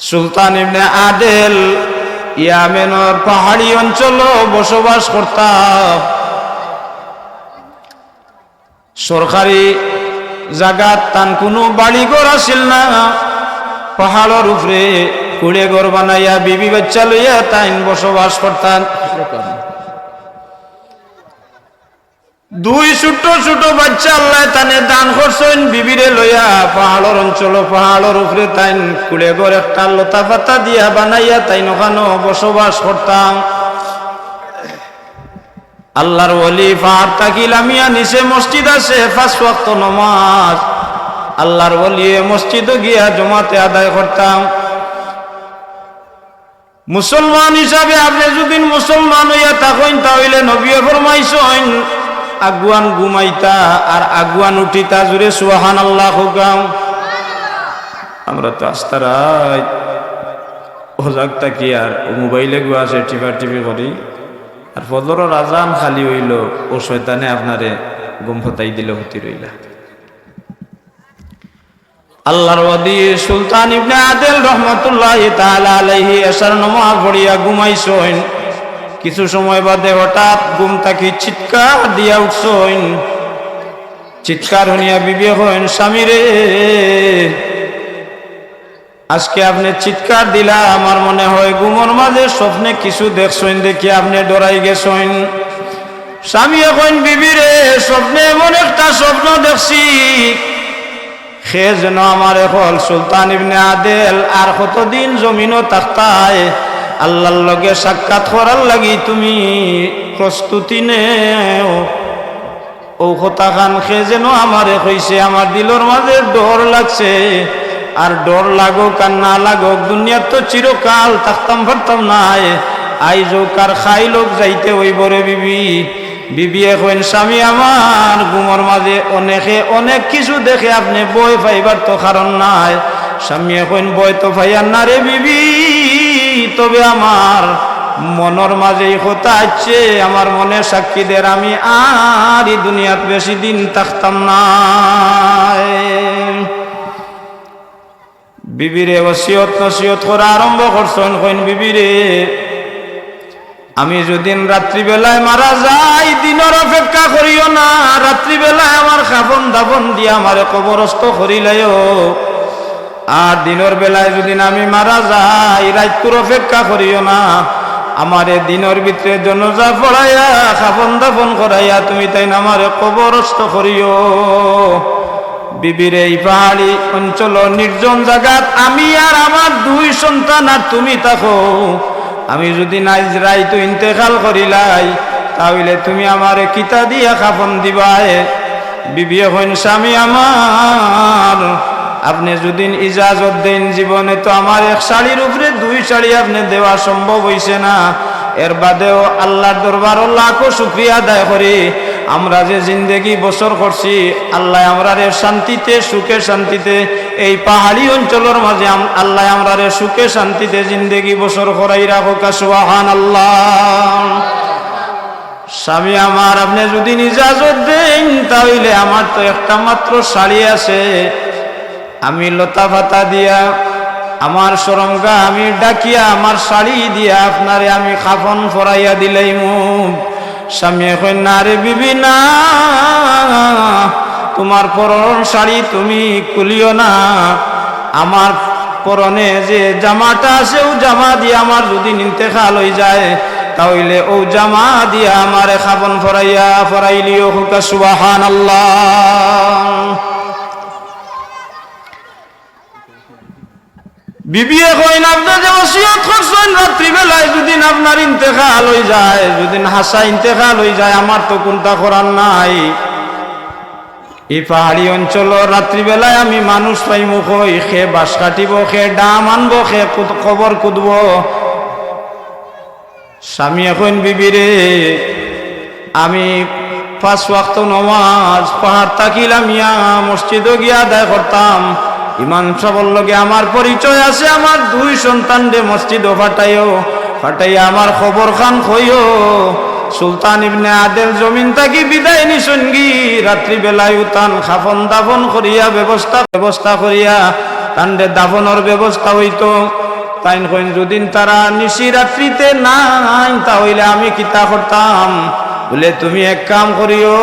সুলতান ইবনে আদেল ইয়ামেনর পাহাড়ি অঞ্চল বসবাস করতাম সরকারি জাগাত তান কোনো বাড়ি ঘর আসিল না। পাহাড়ের উপরে কুড়ে ঘর বানাইয়া বিবি বাচ্চা লইয়া তাইন বসবাস করতাম দুই ছোট ছোট বাচ্চা আল্লাহ তানে দান করছেন, বিবিরে লইয়া পাহাড়ের অঞ্চল, পাহাড়ের উপরে তাইন কুড়ে ঘর একটা লতা পাতা দিয়া বানাইয়া তাইন ওখানে বসবাস করতাম। আল্লাহর ওলি পাহাড় তাকিল আমিয়া নিচে মসজিদ আছে, পাঁচ ওয়াক্ত নমাজ। আল্লাহর ওলি মসজিদে গিয়া জমাতে আদায় করতাম। মুসলমান হিসাবে আপনি যদি মুসলমান হইয়া থাকেন, তাহলে নবীয়ে ফরমাইছেন আগুয়ান ঘুমাইতা আর আগুয়ান উঠিতা জুড়ে সুহান আল্লাহ হুকাম আমরা তো আস্তারাই ওজাক তাকি আর মোবাইলে গুয়া আছে, টিপা টিপি করি। আর ফজরের আজান খালি হইল, ও শয়তানে আপনারে গুম ফতাই দিল হতি রইলা। আল্লাহর ওয়াদি, সুলতান ইবনে আদেল রহমতুল্লাহ তাআলা আলাইহি, এশার নামাজ পড়িয়া ঘুমাইছেন। কিছু সময় বাদে হঠাৎ ঘুম তাকি চিৎকার দিয়া উঠছেন চিৎকার শুনিয়া বিবে হইন, স্বামী রে, আজকে আপনি চিৎকার দিলা, আমার মনে হয় ঘুমোর মাঝে স্বপ্নে কিছু দেখছেন দেখি আপনি ডরাই গেছেন স্বামী এখন বিবি রে, স্বপ্নে এমন একটা স্বপ্ন দেখছি, সে যেন আমার এখন সুলতান ইবনে আদেল, আর কতদিন জমিনও তাক্তায় আল্লাহর লগে সাক্ষাৎ করার লাগি তুমি প্রস্তুতি নেও। ও কথা খান সে যেন আমারে কইছে, আমার দিলর মাঝে ডর লাগছে। আর ডর লাগুক আর না লাগুক, দুনিয়ার তো চিরকাল থাকতাম পারতাম নাই। আইজ কার খাই লোক যাইতে ওই বরে বিবি। বিবি এখন স্বামী আমার গুমর মাঝে অনেকে অনেক কিছু দেখে আপনি বই পাইবার তো কারণ নাই। স্বামী এখন বই তো পাইয়ার না রে বিবি। তবে আমার মনের মাঝে কথা আছে আমার মনে সাক্ষীদের আমি আর এই দুনিয়াত বেশি দিন থাকতাম না। বিবিরে ওসিয়ত নসিয়ত করা আরম্ভ করছেন কইন, বিবিরে, আমি যদি রাত্রিবেলায় মারা যাই, দিনের অপেক্ষা করিও না। রাত্রিবেলায় আমার খাবন দাবন দিয়ে আমার কবরস্থ করিলেও আর দিনের বেলায় যদি আমি মারা যাই রাতকুর অপেক্ষা করিও না। আমারে দিনের ভিতরে জনজা পড়াইয়া খাবন দাবন করাইয়া তুমি তাই আমার কবরস্থ করিও। বিবির এই পাহাড়ি অঞ্চল নির্জন জায়গাত আমি আর আমার দুই সন্তান আর তুমি থাকো। আমি যদি নাইজ রাই তো ইন্তেকাল করিলাই, তাহলে তুমি আমার কিতা দিয়া খাফন দিবাই? বিবি হইন স্বামী আমার। আপনি যদি ইজাজত দেন জীবনে তো আমার এক শাড়ির উপরে দুই শাড়ি আপনি দেওয়া সম্ভব হইছে না, এর বাদেও আল্লাহর দরবার লাখো শুক্রিয়া আদায় করি। আমরা যে জিন্দেগি বছর করছি, আল্লাহ আমরা রে শান্তিতে, সুখে শান্তিতে এই পাহাড়ি অঞ্চলের মাঝে আল্লাহ আমরা রে সুখে শান্তিতে জিন্দেগি বছর করাই রাখো কাসুয়াহান আল্লাহ স্বামী আমার, আপনি যদি ইজাজত দেন তাহলে আমার তো একটা মাত্র শাড়ি আছে। আমি লতা ফাতা দিয়া, আমার সরঙ্গা আমি ডাকিয়া, আমার শাড়ি দিয়া আপনারে আমি খাফন ফরাইয়া দিলাই মুখ স্বামী এখন না রে বিবি না, তোমার পরন শাড়ি তুমি কুলিও না। আমার পরনে যে জামাটা আছে, ও জামা দিয়ে আমার যদি নিতে খাল হয়ে যায়, তাহলে ও জামা দিয়ে আমারে খাবন ফরাইয়া ফরাইলিও হুকা সুবাহান আল্লাহ বিবিয়ে কইন আপনি যে ওসিয়ত করছেন রাত্রিবেলায় যদি আপনার ইন্তেকাল হয়ে যায়, যদি হাসা ইন্তেকাল হয়ে যায়, আমার তো কোনটা করার নাই। এই পাহাড়ি অঞ্চল, রাত্রিবেলায় আমি মানুষ পাইম কই খে বাস কাটিব খে ডাম আনব খে কবর কুদব। স্বামী এখন বিবিরে, আমি পাঁচ ওয়াক্ত নমাজ, পাহাড় তাকিলাম, ইয়া মসজিদও গিয়া আদায় করতাম। ইমান সবর লগে আমার পরিচয় আছে, আমার দুই সন্তান রে মসজিদও ফাটাইও, ফাটাইয়া আমার খবর খান কইও সুলতান ইবনে আদেল জমিন তাকি বিদায় নিসঙ্গি রাত্রি বেলায় উতান খাফন দাফন করিয়া, ব্যবস্থা ব্যবস্থা করিয়া তান্ডে দাফনের ব্যবস্থা হইত। তাই কইন, যদিন তারা নিশি রাত্রিতে নাই তাহলে আমি কিতা করতাম? বলে, তুমি এক কাম করিও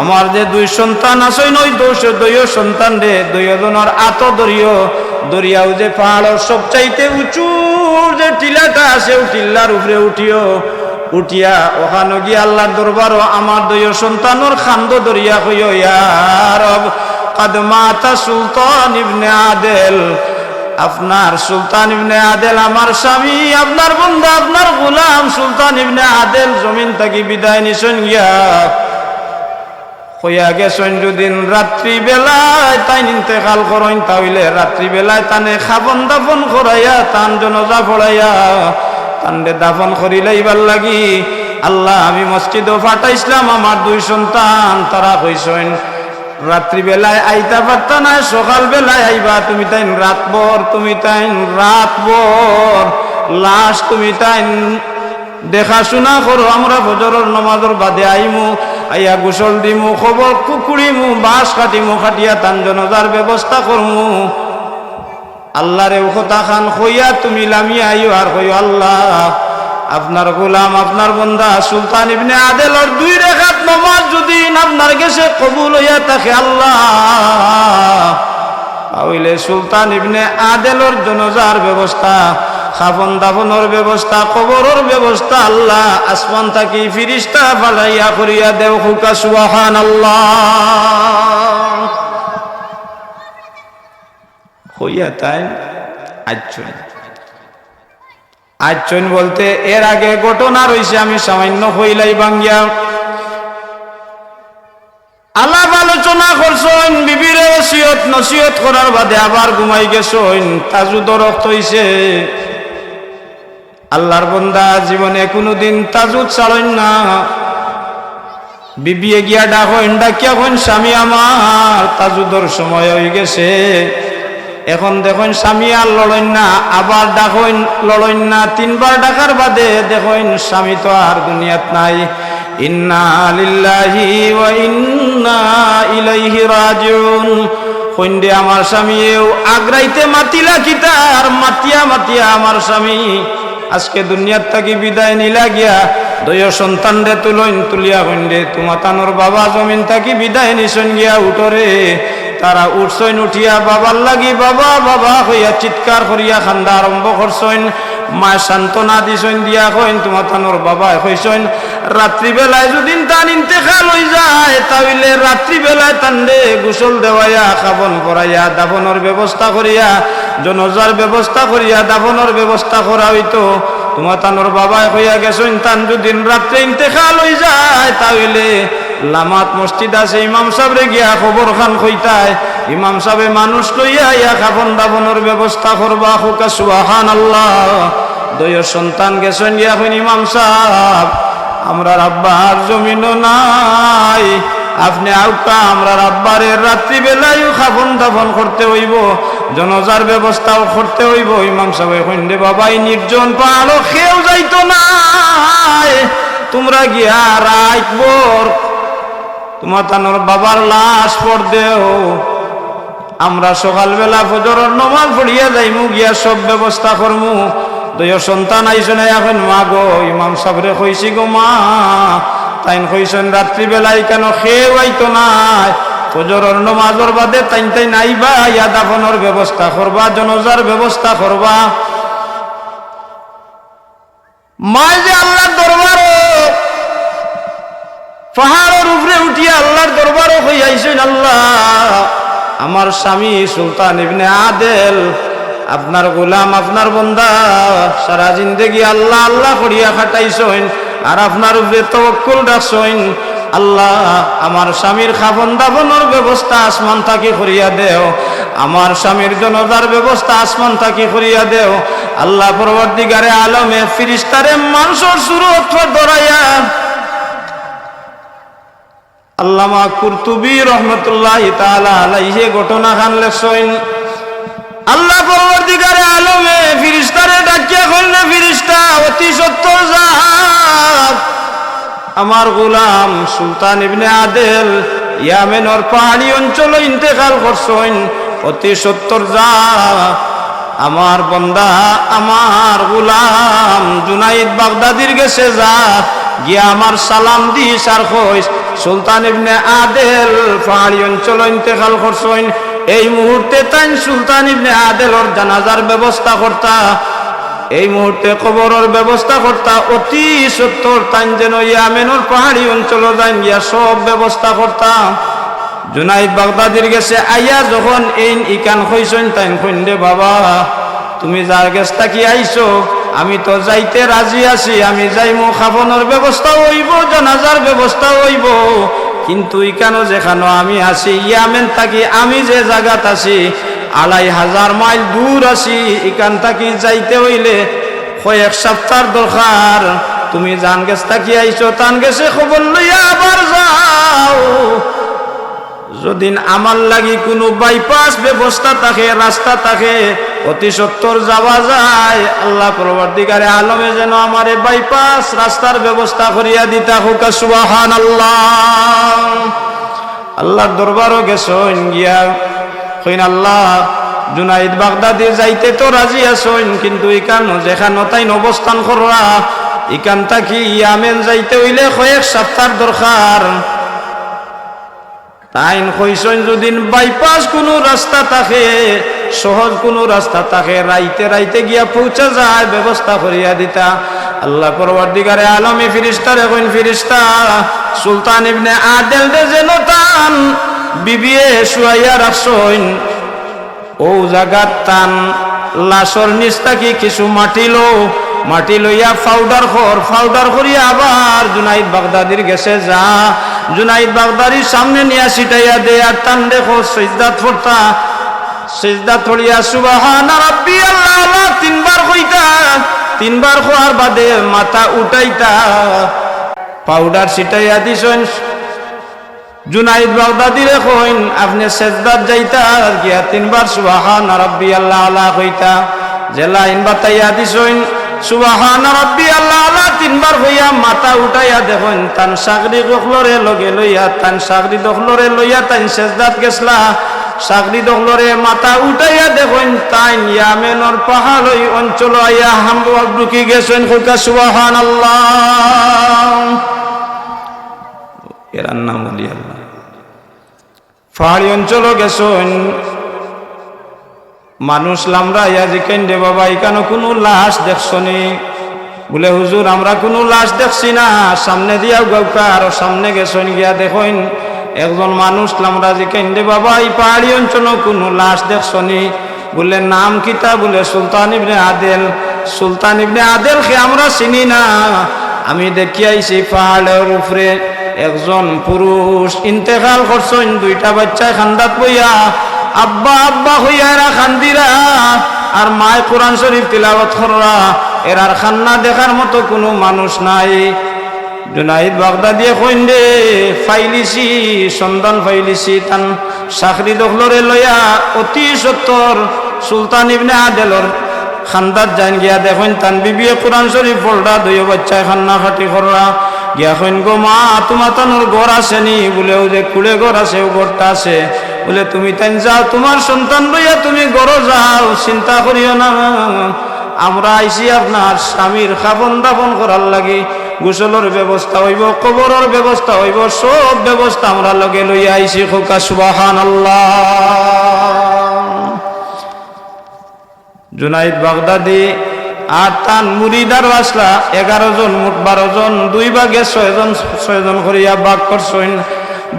আমার যে দুই সন্তান আছে নই দোষ দইয় সন্তান রে দইজনের আত দরিও। দরিয়াও যে পাহাড়ের সবচাইতে উঁচু, যে টিলাটা আছে টিল্লার উপরে উঠিও। উঠিয়া ওখানে গিয়ে আল্লাহর দরবারও আমার দইয় সন্তানোর খান্দ দরিয়া হইও। ইয়ার কদমাতা সুলতান ইবনে আদেল। আপনার সুলতান ইবনে আদেল আমার স্বামী, আপনার বন্ধু, আপনার গোলাম সুলতান ইবনে আদেল, জমিন থাকি বিদায় নিছেন গিয়া। হইয়া গেছেন যদিন রাত্রি বেলায় তাই ইন্তেকাল করেন তাহলে রাত্রি বেলায় তানে খাবন দাফন করাইয়া, তান জনজা পড়াইয়া তান্ডে দাফন করিলাইবার লাগি। আল্লাহ, আমি মসজিদও ফাটাইছিলাম, আমার দুই সন্তান, তারা কইছেন রাত্রিবেলায় আইতা পারতা না সকাল বেলায় আইবা, তুমি তাই রাতভর, তুমি তাই রাতভর, লাশ তুমি তাই দেখাশোনা করো, আমরা ফজরের নমাজর বাদে আইমু। আইয়া গোসল দিমু, খবর কুকুরিমু, বাঁশ কাটিমু, খাটিয়া তান জনজার ব্যবস্থা করমু। আল্লাহরে উখতা খান কইয়া তুমি লামি আইও আর কইও আল্লাহ। আপনার গোলাম, আপনার বন্ধা সুলতান ইবনে আদেলর দুই রেখাত নমাজ যদি আপনার গেছে কবুল হইয়া থাকে আল্লাহ। তাহলে সুলতান ইবনে আদেলর জনজার ব্যবস্থা, খাফন দাফনের ব্যবস্থা, কবরের ব্যবস্থা, আল্লাহ আসমান থাকি ফিরিস্তা ফালাইয়া করিয়া দেও হুকা সুহান আল্লাহ হইয়া তাই আচ্ছা আচ্ছন বলতে এর আগে ঘটনা রয়েছে আমি সামান্য হইলাই বাঙ্গিয়া আলাপ আলোচনা করছেন, বিবির ওসিয়ত, নসিয়ত করার বাদে আবার ঘুমাই গেছেন। তাজুদ রক্ত হইছে। আল্লাহর বন্দা, জীবনে কোনোদিন তাজুদ ছাড়েন না। বিবিয়ে গিয়া ডাকেন, ডাকিয়া কইন, স্বামী আমার, তাজুদর সময় হয়ে গেছে। এখন দেখুন স্বামী আর লড়ইন না, আবার ডাকইন লড়ইন না। তিনবার ডাকার বাদে দেখুন স্বামী তো আর দুনিয়াত নাই। ইন্না লিল্লাহি ওয়া ইন্না ইলাইহি রাজিউন। কইন্দে আমার স্বামীও আগ্রাইতে মাতিলা কিতা আর মাতিয়া মাতিয়া আমার স্বামী। আজকে দুনিয়ার থাকি বিদায় নিলা গিয়া দয় সন্তান রে তুলইন তুলিয়া কইন্দে তোমা তানোর বাবা জমিন থাকি বিদায় নিছন গিয়া উঠরে তারা উঠছইন উঠিয়া বাবার লাগি বাবা বাবা হইয়া চিৎকার করিয়া খান্দা আরম্ভ করছইন মা সান্ত্বনা দিছইন দিয়া কইন তোমার তানোর বাবা কইছইন রাত্রিবেলায় যদি তান ইন্তেকাল হই যায়, তাহলে রাত্রিবেলায় তান্ডে গোসল দেওয়াইয়া, খাবন করাইয়া দাফনের ব্যবস্থা করিয়া, জনজার ব্যবস্থা করিয়া, দাফনের ব্যবস্থা করা হইতো তোমার তানোর বাবায় হইয়া গেছইন তান যদি রাত্রে ইন্তেকাল হই যায়, তাহলে লামাত মসজিদ আছে, ইমাম সাহেবরে গিয়া খবর খান কইতায়। ইমাম সাহেবে মানুষ লইয়া ইয়া খাবন দাবনের ব্যবস্থা করবা, হোকা সুহান আল্লাহ দয় সন্তান গেছেন গিয়া হইন ইমাম সাহেব। আমরা রাব্বার জমিনও নাই। আপনি আউকা আমরা আব্বারে রাত্রিবেলায় খাবন, দাফন করতে হইব, জনজার ব্যবস্থাও করতে হইব। ইমাম সাহেব কইন্ডে বাবাই, নির্জন পাহাড়ও খেয়েও যাইতো না তোমরা গিয়া রাইকবর তোমার তানোর বাবার লাশ পর দেও। আমরা সকালবেলা ফজরের নমাজ পড়িয়া যাইমু, গিয়া সব ব্যবস্থা করমু। দয় সন্তান আইসন এখন, মা গো, ইমাম সাবরে কইছি গো মা, তাইন কইছেন, রাত্রিবেলায় কেন খেয়ে আইতো নাই? ফজরের নমাজর বাদে তাইন তাই নাইবা ইয়া দাফনের ব্যবস্থা করবা, জনজার ব্যবস্থা করবা। মায় যে আল্লাহর দরবারও পাহাড়ের উপরে উঠিয়া আল্লাহর দরবারও হইয়াইছেন আল্লাহ। আমার স্বামী সুলতান ইবনে আদেল আপনার গোলাম, আপনার বন্দা, সারা জিন্দগি আল্লাহ আল্লাহ করিয়া খাটাইছেন। আর আপনার উপরে তবকুল ডাকছেন আল্লাহ, আমার স্বামীর খাবন দাবনের ব্যবস্থা আসমান থাকি করিয়া দেও। আমার স্বামীর জনতার ব্যবস্থা আসমান থাকি করিয়া দেও। আল্লাহ পরবর্তীকারে আলমে ফিরিস্তারে মানুষের সুরত ধরাইয়া আল্লামা কুরতুবি রহমতুল্লাহ তাআলা আলাইহি ঘটনা খান লেখছেন। আল্লাহ পরবর্তীকারে আলমে ফিরিস্তারে ডাকিয়া কইল ফিরিস্তা, অতি সত্য আমার গোলাম সুলতান ইবনে আদেল ইয়ামেনর পাহাড়ি অঞ্চল ইন্তেকাল করছেন। অতি সত্তর যা আমার বন্দা, আমার গোলাম জুনাইদ বাগদাদির গেছে যা। গিয়া আমার সালাম দিস আর সুলতান ইবনে আদেল পাহাড়ি অঞ্চল ইন্তেকাল করছইন এই মুহূর্তে তাই সুলতান ইবনে আদেলর জানাজার ব্যবস্থা করতা। এই মুহূর্তে কবরের ব্যবস্থা করতা। অতি সত্তর তাই যেন ইয়ামেনর পাহাড়ি অঞ্চল যাই গিয়া সব ব্যবস্থা করতা। জুনাইদ বাগদাদির গেছে, আইয়া যখন এই ইকান হইছেন তাই কইন্দে, বাবা, তুমি যার গেছ থাকি আইছো? আমি তো যাইতে রাজি আছি, আমি যাইমু খাবনের ব্যবস্থা হইব, জানাজার ব্যবস্থা হইব। কিন্তু ইকানো যেখানো আমি আছি, ইয়ামেন থাকি, আমি যে জায়গাত আছি, আড়াই হাজার মাইল দূর আছি ইকান থাকি যাইতে হইলে কয়েক সপ্তাহ দরকার। তুমি জান গেছ থাকি আইছো, তান গেছে খবর লইয়া আবার যাও। যদি আমার লাগি কোনো বাইপাস ব্যবস্থা থাকে, রাস্তা থাকে অতি সত্তর যাওয়া যায়। আল্লাহ পরবর্তীকারে আলমে যেন আমার বাইপাস রাস্তার ব্যবস্থা করিয়া দিতা হোক সুবাহান আল্লাহ আল্লাহর দরবারও গেছইন গিয়া। কইন, আল্লাহ, জুনাইদ বাগদাদি যাইতে তো রাজি আসইন কিন্তু ইকান যেখান তাইন অবস্থান কররা, ইকান থাকি ইয়ামেন যাইতে হইলে কয়েক সপ্তাহ দরকার? তাইন কইসন যদি বাইপাস কোনো রাস্তা থাকে সহজ কোনো রাস্তা থাকে রাইতে রাইতে গিয়া পৌঁছা যায়, ব্যবস্থা করিয়া দিতা। আল্লাহ পরবর্তীকারে আলমী ফিরিস্তার এখন ফিরিস্তা, সুলতান ইবনে আদেল দে যেন তান, বিবিয়ে শুয়াইয়া রাখছইন ও জাগাত তান, লাশর নিচ থাকি কিছু মাটি লো, মাটি লইয়া পাউডার খর, পাউডার করিয়া আবার জুনাইদ বাগদাদির গেছে যা। জুনাইদ বাগদাদির সামনে নিয়া সিটাইয়া দে, আর টান দেখো সৈদাত ফোরতা সিজদা থড়িয়া সুবাহান আল্লাহ আল্লাহ তিনবার কইতা তিনবার খোয়ার বাদে মাথা উঠাইতা। পাউডার ছিটাইয়া দিছেন। জুনাইদ বাগদাদিরে কইন আপনি সেজদাত যাইতা, গিয়া তিনবার সুবাহান আল্লাহ আল্লাহ কইতা জেলা ইন বাতাইয়া দিছেন সুবাহান রাব্বি আল্লাহ আল্লাহ তিনবার হইয়া মাথা উঠাইয়া দেখুন, তান সাগরি দখলরে লগে লইয়া, তান সাগরি দখলরে লইয়া তান সেজদাত গেছলা। সাগরি দখলরে মাথা উঠাইয়া দেখুন তাই ইয়ামেনর পাহাড় অঞ্চল আইয়া হাম্বুয়া ঢুকি গেছেন। খুকা সুবাহান আল্লাহ এরার নাম বলি আল্লাহ। পাহাড়ি অঞ্চল গেছেন। মানুষ লামরা ইয়া জিকেন দে বাবা, এখানে কোনো লাশ দেখছনি? বলে, হুজুর, আমরা কোনো লাশ দেখছি না। সামনে দিয়া গাউকা আর সামনে গেছেন গিয়া দেখুন একজন মানুষ লামরা জিকেন দে বাবা, এই পাহাড়ি অঞ্চল কোনো লাশ দেখছনি? বলে নাম কিতা বলে সুলতান ইবনে আদেল। সুলতান ইবনে আদেল কে আমরা চিনি না। আমি দেখি আইছি পাহাড়ের উপরে একজন পুরুষ ইন্তেকাল করছেন, দুইটা বাচ্চায় খান্দাত বইয়া। আব্বা আব্বা হইয়া এরা খান্দিরা। আর মায় কোরআন শরীফ তিলাবত কররা এরার খান্না দেখার মতো কোনো মানুষ নাই। জুনাইদ বাগদাদিয়ে কইন দে ফাইলিছি সন্ধান ফাইলিছি তান। চাকরি দখলরে লইয়া অতি সত্তর সুলতান ইবনে আদেলর খান্দাত যান গিয়া দেখুন তান। বিবিয়ে কোরআন শরীফ পড়রা দুই বাচ্চায় খান্না খাটি কররা। গিয়া কইন, গো মা, তোমার তানোর ঘর আছে নি বলে ও যে কুড়ে ঘর আছে, ও ঘরটা আছে। বলে, তুমি তাই যাও, তোমার সন্তান লইয়া তুমি ঘর যাও, চিন্তা করিও না। আমরা আইসি আপনার স্বামীর খাবন দাপন করার লাগে। গোসলের ব্যবস্থা হইব, কবরের ব্যবস্থা হইব, সব ব্যবস্থা আমরা লগে লইয়া আইসি খোকা সুবাহান জুনাইদ বাগদাদি আর তান মুরিদার আসলা এগারো জন, মোট বারো জন, দুই ভাগে ছয়জন ছয়জন করিয়া বাঘ করছইন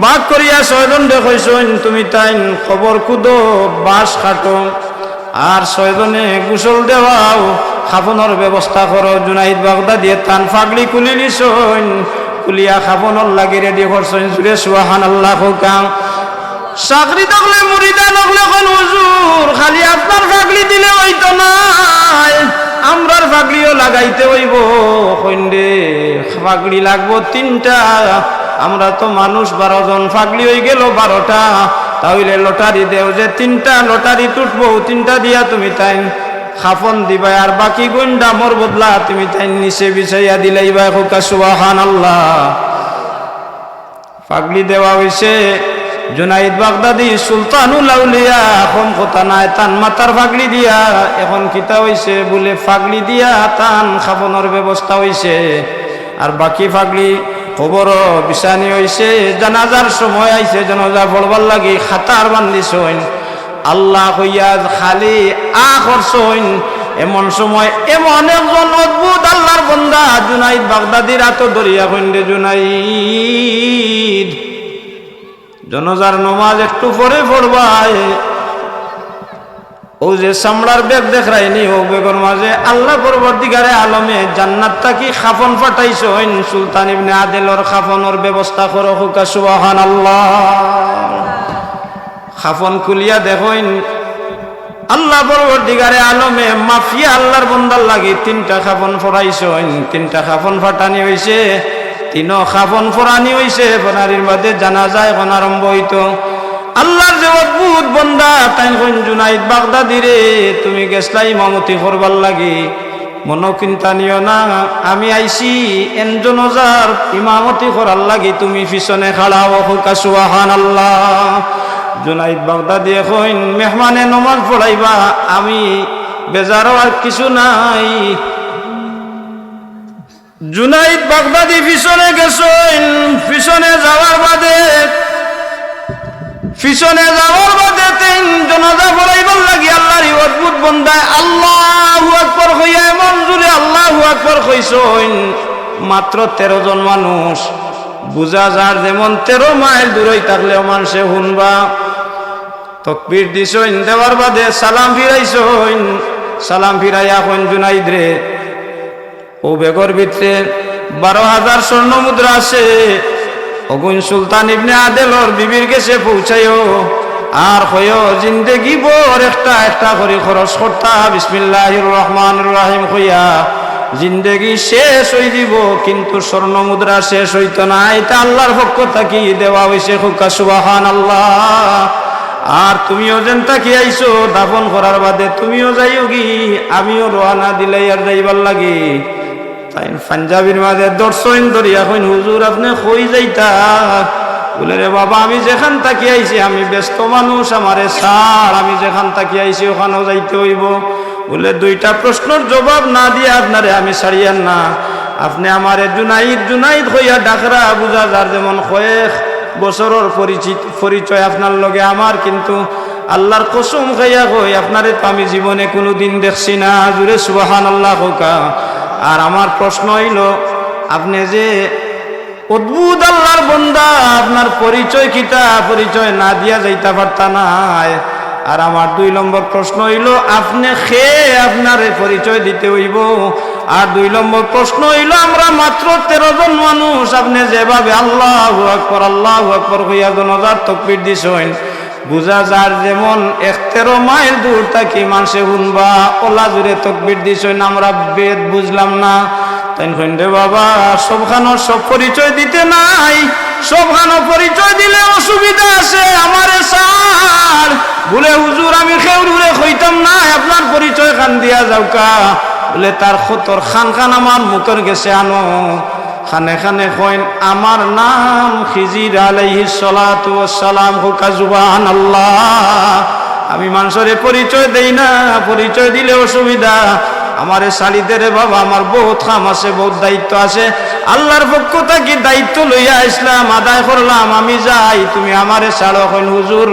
বাঘ করিয়া ছয়জন দেখইছইন তুমি তাই খবর কুদো বাস খাটো। আর ছয়জনে গোসল দেওয়াও খাফনের ব্যবস্থা করো, জুনাইদ বাগদা দিয়ে তান ফাগলি কুলি নিছইন কুলিয়া খাফনের লাগি রেডি করছইন জুড়ে সুহান আল্লাহ কাম চাকরি থাকলে মুড়িদা নকলে কোন হুজুর, খালি আপনার ফাগলি দিলে হইতো নাই আমরার ফাগলিও লাগাইতে হইব। কইন্ডে ফাগলি লাগবো তিনটা। আমরা তো মানুষ, বারো জন ফাগলি হয়ে গেল বারোটা। তাহলে লটারি দেও যে তিনটা, লটারি তুটবো, তিনটা দিয়া তুমি তাই খাফন দিবা, আর বাকি গন্ডা মোর বদলা তুমি তাই নিচে বিছাইয়া দিলাইবা হোকা সুবাহান আল্লাহ পাগলি দেওয়া হয়েছে জুনাইদ বাগদাদি, সুলতানুল আউলিয়া এখন কথা নাই, তান মাতার ফাগড়ি দিয়া, এখন কিতা হইছে বলে ফাগড়ি দিয়া তান খাবনের ব্যবস্থা হইছে। আর বাকি ফাগড়ি খবর বিছানি হইছে, জানাজার সময় আইছে, জানাজা পড়বার লাগি খাতার বান্ধিছইন আল্লাহ হইয়া খালি আ করছইন এমন সময় এমন একজন অদ্ভুত আল্লাহর বন্দা, জুনাইদ বাগদাদির আত দরিয়া কইন্ডে জুনাইদ। জনজার নমাজ একটু পরে পড়বায়। ও যে সামলার বেগ দেখায়নি ও বেগর মাঝে আল্লাহ পরবর্তীকারে আলমে জান্নাত তাকি খাফন ফাটাইছ সুলতান ইবনে আদেলর খাফনের ব্যবস্থা করো হুকা সুবাহান আল্লাহ খাফন খুলিয়া দেখইন। আল্লাহ পরবর্তীকারে আলমে মাফিয়া আল্লাহর বন্দার লাগি তিনটা খাফন ফরাইছ হইন তিনটা খাফন ফাটানি হইছে, তিনও খাফন ফরানি হইছে ফরানির বাদে জানা যায় এখন আরম্ভ হইতো। আল্লাহর যে অদ্ভুত বন্দা, তাই কইন, জুনাইদ বাগদাদি রে, তুমি গেছলা ইমামতি করবার লাগি। মনো চিন্তা নিও না, আমি আইছি এনজনজার ইমামতি করার লাগি, তুমি পিছনে খাড়াও, হুকা সুবাহান আল্লাহ জুনাইদ বাগদাদি কইন মেহমানে নমাজ পড়াইবা, আমি বেজারও আর কিছু নাই। জুনাইদ বাগদাদি পিছনে গেছেন, পিছনে যাওয়ার বাদে, পিছনে যাওয়ার বাদে তিন জনাজা পড়াইবার লাগি আল্লাহর অদ্ভুত বন্দায় আল্লাহু আকবার হইয়া এমন জুড়ে আল্লাহু আকবার কইছইন মাত্র তেরো জন মানুষ, বুঝা যার যেমন তেরো মাইল দূরই থাকলেও মানুষে শুনবা। তকবির দিছইন, দেওয়ার বাদে সালাম ফিরাইছইন। সালাম ফিরাইয়া কইন জুনাইদ রে? ও বেগর ভিতরে বারো হাজার স্বর্ণ মুদ্রা আছে। অগুন সুলতান ইবনে আদেলর বিবির কাছে পৌঁছাইও। আর হইও জিন্দেগি বর একটা একটা করে খরচ করতা। বিসমিল্লাহির রহমানির রহিম হইয়া জিন্দেগি শেষ হই দিব, কিন্তু স্বর্ণ মুদ্রা শেষ হইতো না। এটা আল্লাহর পক্ষ থাকি দেওয়া হইছে হুকা সুবাহান আল্লাহ আর তুমিও যেন তাকি আইছো দাফন করার বাদে তুমিও যাইও কি আমিও রোয়ানা দিলাই আর যাইবার লাগি। তাই পাঞ্জাবির মাঝে দর্শন দরিয়া কইন, হুজুর, আপনি কই যাইতা? বলে, রে বাবা, আমি যেখান তাকি আইছি, আমি ব্যস্ত মানুষ, আমারে সার আমি যেখান তাকি আইছি, ওখানেও যাইতে হইব। বলে, দুইটা প্রশ্নের জবাব না দিয়ে আপনারে আমি ছাড়িয়ান না। আপনি আমারে জুনাইদ জুনাইদ হইয়া ডাকরা বুঝা যার যেমন কয়েক বছরের পরিচিত, পরিচয় আপনার লগে আমার, কিন্তু আল্লাহর কসম খাইয়া কই, আপনারে তো আমি জীবনে কোনো দিন দেখছি না। জুড়ে সুবাহান আল্লাহ হোকা আর আমার প্রশ্ন হইল, আপনি যে অদ্ভুত আল্লাহর বন্দা, আপনার পরিচয় কিতা? পরিচয় না দিয়া যাইতে পারতা নাই। আর আমার দুই নম্বর প্রশ্ন হইল, আপনি খেয়ে আপনার পরিচয় দিতে হইব? আর দুই নম্বর প্রশ্ন হইল, আমরা মাত্র তেরো জন মানুষ, আপনি যেভাবে আল্লাহ আকবর আল্লাহ আকবর হইয়া জনজার তকবির দিছেন, বুঝা যার যেমন এক তেরো মাইল দূর থাকি মানুষে শুনবা ওলা জুড়ে তকবির দিছেন, আমরা বেদ বুঝলাম না। তাই কইন্ডে বাবা সবখানোর সব পরিচয় দিতে নাই, সবখানো পরিচয় দিলে অসুবিধা আছে, আমারে স্যার বলে, হুজুর, আমি খেউরুরে কইতাম না, আপনার পরিচয় খান দিয়া যাওকা। বলে তার খতর খান খান আমার মুখের গেছে আনো। খানে খানে কইন, আমার নাম খিজির আলাইহি সালাতু সালাম হুকা জুবান আল্লাহ আমি মানুষের পরিচয় দেই না, পরিচয় দিলে অসুবিধা। আমারে শালিদের বাবা, আমার বহুত কাম আছে, বহুত দায়িত্ব আছে। আল্লাহর পক্ষ থাকি দায়িত্ব লইয়া আসলাম আদায় করলাম, আমি যাই, তুমি আমারে ছাড়ো। এখন হুজুর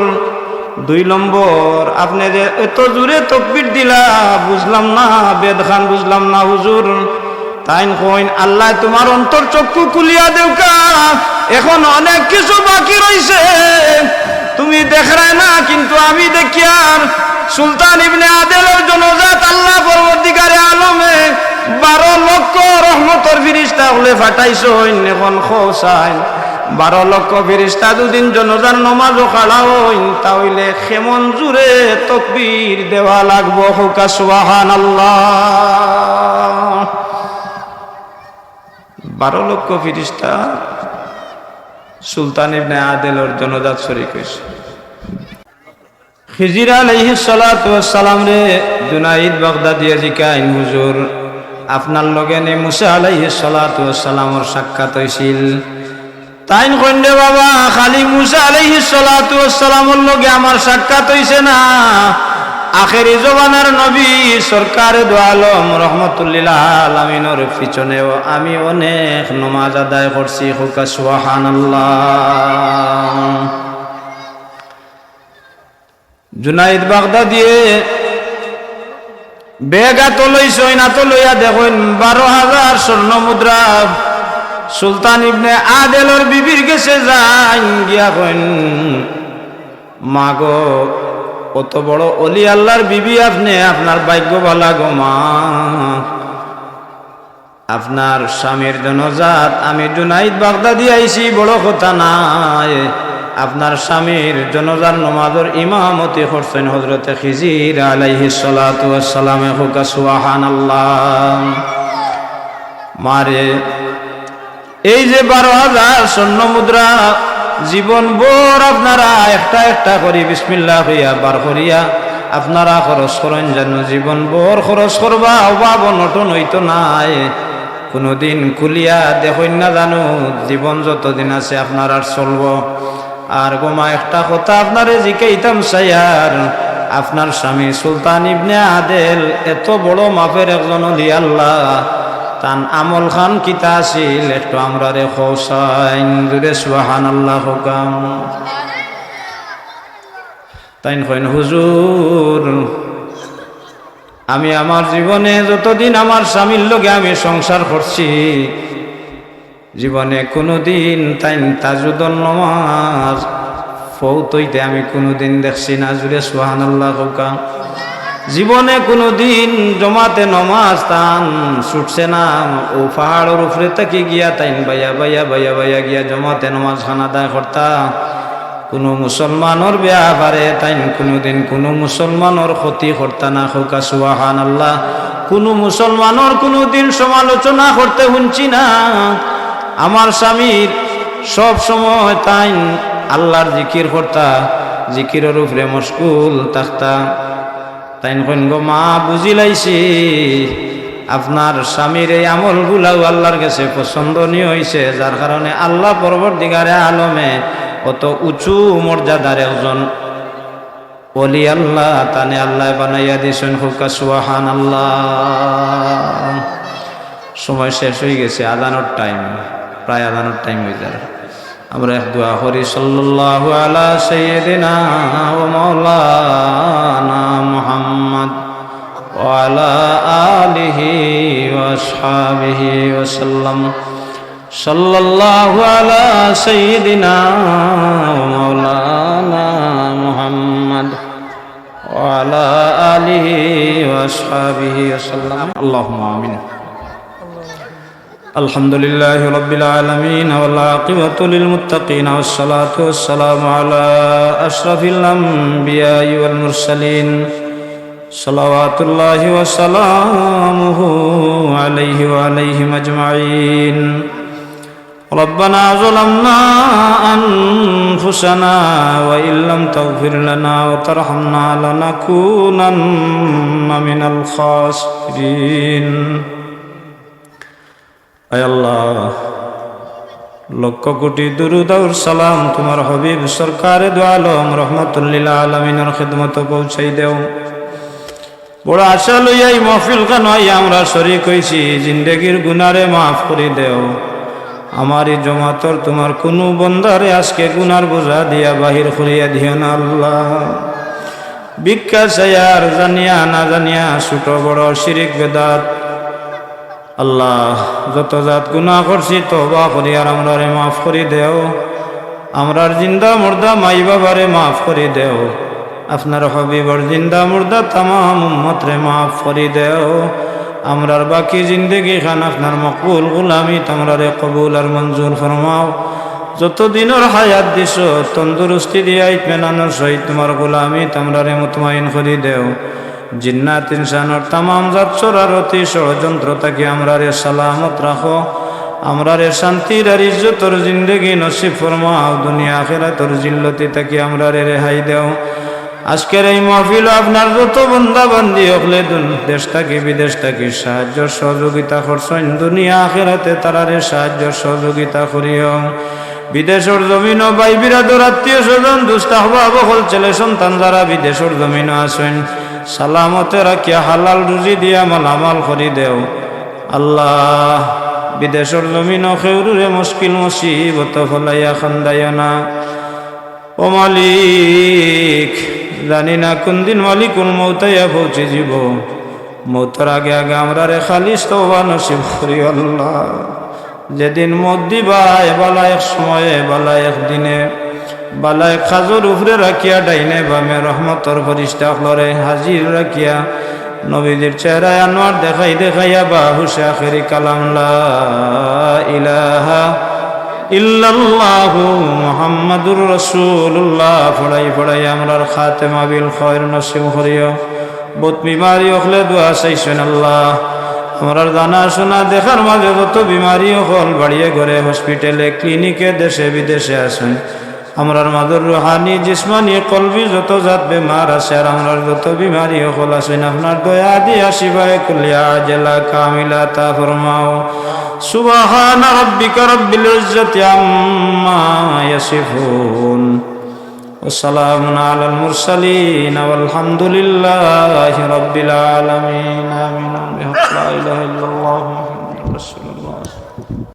দুই নম্বর, আপনি যে এত জোরে তকবির দিলা, বুঝলাম না বেদ খান বুঝলাম না, হুজুর। তাই কইন, আল্লাহ তোমার অন্তর চক্ষু খুলিয়া দেউকা, এখন অনেক কিছু বাকি রইছে। তুমি দেখায় না, কিন্তু আমি দেখি আর সুলতান ইবনে আদেলের জনজাত আল্লাহ পরবর্তীকারে আলমে বারো লক্ষ রহমতর ফিরিস্তা হলে ফাটাইছ এখন খোসাইন। বারো লক্ষ ফিরিস্তা দুদিন জনজার নমাজ খাড়া হইন তাহলে খেমন জুড়ে তকবীর দেওয়া লাগবো হুকা সুবাহান আল্লাহ বারো লক্ষ ফিরিস্তা সুলতান ইবনে আদেলর জনজাত শরীক হয়েছে। খিজির সালাতু সালাম রে জুনাইদ বাগদাদিয়া জিকাইন হুজুর, আপনার লগে নে মুসা আলাইহি সালাতু সালামর সাক্ষাৎ হইছিল। তাইন কন্যে বাবা, খালি মুসা আলাইহি সালাতু ওয়াসসালামর লগে আমার সাক্ষাৎ হইছে না। আখেরি জবানের নবী, সরকার দু আলম রহমতুল্লিল আলমিনের পিছনেও আমি অনেক নমাজ আদায় করছি, হুকা সুবহানাল্লাহ। জুনাইদ বাগদা দিয়ে বেগা তো লইছই, না তো লইয়া দেখুন, বারো হাজার স্বর্ণ মুদ্রা সুলতান ইবনে আদেলর বিবির গেছে যাই গিয়া কইন, মাগো কত বড় অলি আল্লাহর বিবি আপনি, আপনার ভাগ্য বালা গো মা। আপনার স্বামীর জনজাত, আমি জুনাইদ বাগদাদি আইছি, বড় কথা নাই। আপনার স্বামীর জনজার নমাজের ইমামতি করছেন হজরতে খিজির আলাইহি সালাতু ওয়াসসালামে হুকা সুবহানাল্লাহ। মারে এই যে বারো হাজার স্বর্ণ মুদ্রা, জীবন বোর আপনারা একটা একটা করি বিসমিল্লাহ হইয়া, বার করিয়া। আপনারা খরচ করেন যেন জীবন বোর খরচ করবা, অভাব নটন হইতো নাই। কোনোদিন কুলিয়া দেখুন না জানো, জীবন যতদিন আছে আপনার আর চলব। আর গোমা একটা কথা আপনারে জিকাইতাম সাইয়ার আপনার স্বামী সুলতান ইবনে আদেল এত বড় মাপের একজন অলি আল্লাহ। তান আমল খান কিতা আছিল, একটু আমরা রে খোসাইন জুড়ে সুহান আল্লাহ হুকাম তাইন কইন, হুজুর, আমি আমার জীবনে যতদিন আমার স্বামীর লগে আমি সংসার করছি, জীবনে কোনোদিন তাইন তাজুদন নমাজ, ফৌতইতে আমি কোনোদিন দেখছি না। জুড়ে সুহান আল্লাহ হুকাম জীবনে কোনো দিন জমাতে নমাজ তান ছুটছে না। ও পাহাড়ের উপরে তাকে গিয়া তাইন বাইয়া বাইয়া বাইয়া বাইয়া গিয়া জমাতে নমাজ খানা দায় কর্তা। কোনো মুসলমানের বেয়া পারে তাইন কোনো দিন কোনো মুসলমানের ক্ষতি কর্তা না। হোকা সুবাহান আল্লাহ কোনো মুসলমানের কোনো দিন সমালোচনা করতে শুনছি না। আমার স্বামীর সব সময় তাইন আল্লাহর জিকির কর্তা। জিকিরের উপরে মশকুল তাক্তা তাই কইন, গো মা, বুঝি লাইছি, আপনার স্বামীর এই আমলগুলাও আল্লাহর কাছে পছন্দনীয় হয়েছে যার কারণে আল্লাহ পরবর্তীকারে আলমে অত উঁচু মর্যাদার একজন অলি আল্লাহ, তানে আল্লাহ বানাইয়া দিয়েছেন, হুকা সুহান আল্লাহ সময় শেষ হয়ে গেছে, আদানোর টাইম প্রায় আদানোর টাইম হয়ে যায় আমরা দোয়া করি, সাল্লাল্লাহু আলা সাইয়্যিদিনা ওয়া মাওলানা মুহাম্মদ ওয়া আলা আলিহি ওয়া আসহাবিহি ওয়া সাল্লাম। সাল্লাল্লাহু আলা সাইয়্যিদিনা ওয়া মাওলানা মুহাম্মদ ওয়া আলা আলিহি ওয়া আসহাবিহি ওয়া সাল্লাম। আল্লাহুম্মা আমিন। الحمد لله رب العالمين والعاقبة للمتقين والصلاة والسلام على أشرف الأنبياء والمرسلين صلوات الله وسلامه عليه وعليهم أجمعين ربنا ظلمنا أنفسنا وإن لم تغفر لنا وترحمنا لنكونن من الخاسرين আয় আল্লাহ, লক্ষ কোটি দুরুদাউর সালাম তোমার হবিব সরকারে দোয়ালম রহমতুল্লিল আলমিনের খেদমত পৌঁছাই দেও। বড় আশা লইয়াই মহফিল খান আমরা শরিক হইছি, জিন্দগির গুনারে মাফ করে দেও। আমার এই জমাতর তোমার কোনো বন্দারে আজকে গুনার বোঝা দিয়া বাহির করিয়া দিও না আল্লাহ। ভিক্ষা জানিয়া না জানিয়া, ছোট বড় শিরিক বেদাত আল্লাহ, যত জাত গুণা করছি তবা করি আর আমরারে মাফ করি দেও। আমরার জিন্দা মুর্দা মাই বাবারে মাফ করি দেও। আপনার হবিবর জিন্দা মুর্দা তামাম উম্মতরে মাফ করি দেও। আমরার বাকি জিন্দগি খান আপনার মকবুল গুলামি তোমরারে কবুল আর মঞ্জুর ফরমাও। যত দিনের হায়াত দিছ, তন্দুরস্তি দিয়া ইতমেনানোর সহিত তোমার গোলামি তোমরারে মুতমাইন করি দেও। জিন্নাত, ইনসানোর তামাম জাত চরারতি ষড়যন্ত্র তাকে আমরা রে সালামত রাখো। আমরা রে শান্তির আর ইজ্জতর জিন্দগি নসিব ফরমাও। দুনিয়া আখেরা তোর জিল্লতি তাকে আমরা রে রেহাই দেও। আজকের এই মহফিল আপনার যত বন্ধা বান্ধি হকলে দেশ থাকি বিদেশ থাকি সাহায্য সহযোগিতা করছেন। দুনিয়া আখেরাতে তারারে সাহায্য সহযোগিতা করিও। বিদেশের জমিন বাই বিরাদর আত্মীয় স্বজন দুস্তাহবা বকল ছেলে সন্তান যারা বিদেশের জমিন আছেন। সালামতে রাখিয়া হালাল রুজি দিয়া মালামাল করি দেও। আল্লাহ, বিদেশের জমিন খেউরে মুশকিল মুসিবত ফলাইয়া খান্দায় না। ও মালিক, জানি না কোন দিন মালিকুল মৌতাইয়া পৌঁছে যাব মৌতর আগে আগে আমরা রে খালিস তো নসিব করি, আল্লাহ। যেদিন মত দিবা এবালা এক সময়ে বালা এক দিনে। বালা এক খাজর উপরে রাখিয়া ডাইনে বামে রহমতর ফরিস্তা ফলরে হাজির রাখিয়া নবীদের চেহারায় আনোয়ার দেখাই দেখাইয়া বা হুসা খেরি কালাম ইলাহা ইল্লাল্লাহু মুহাম্মাদুর রাসূলুল্লাহ। ফড়াই ফড়াই আমরার খাতেমা বিল খয়র নসিব করিও। বহুত বিমারি হলে দোয়া চাইছেন আল্লাহ। আমরার জানা শোনা দেখার মাঝে যত বিমারি হল বাড়িয়ে ঘরে হসপিটালে, ক্লিনিকে দেশে বিদেশে আছেন আমরার মাদুর রুহানি জিসমানি কলবি যত জাত বেমার আছে আর আমরার যত বিমারি হল আছেন আপনার দয়া দিয়া শিবায় কুলিয়া জেলা কামিলা তা ফরমাও سبحان ربك رب العزة عما يصفون وسلام على المرسلين والحمد لله رب العالمين آمين بحق لا إله إلا الله محمد رسول الله